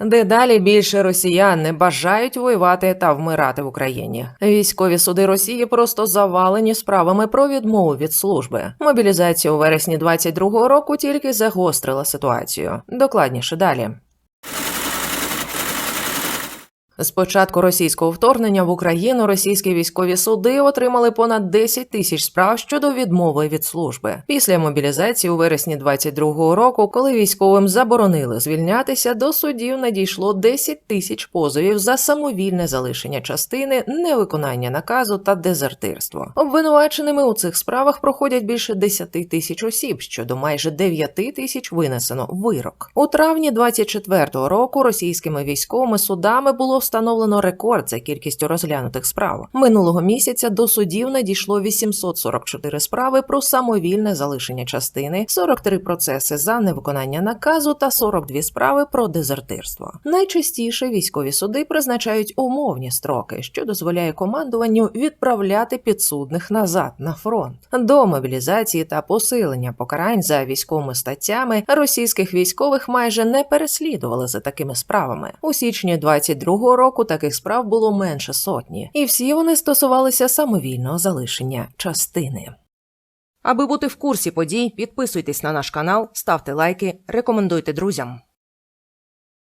Дедалі більше росіян не бажають воювати та вмирати в Україні. Військові суди Росії просто завалені справами про відмову від служби. Мобілізація у вересні 22-го року тільки загострила ситуацію. Докладніше далі. З початку російського вторгнення в Україну російські військові суди отримали понад 10 тисяч справ щодо відмови від служби. Після мобілізації у вересні 22-го року, коли військовим заборонили звільнятися, до судів надійшло 10 тисяч позовів за самовільне залишення частини, невиконання наказу та дезертирство. Обвинуваченими у цих справах проходять більше 10 тисяч осіб, щодо майже 9 тисяч винесено вирок. У травні 24-го року російськими військовими судами було встановлено рекорд за кількістю розглянутих справ. Минулого місяця до судів надійшло 844 справи про самовільне залишення частини, 43 процеси за невиконання наказу та 42 справи про дезертирство. Найчастіше військові суди призначають умовні строки, що дозволяє командуванню відправляти підсудних назад на фронт. До мобілізації та посилення покарань за військовими статтями російських військових майже не переслідували за такими справами. У січні 22-го року таких справ було менше сотні, і всі вони стосувалися самовільного залишення частини. Аби бути в курсі подій, підписуйтесь на наш канал, ставте лайки, рекомендуйте друзям.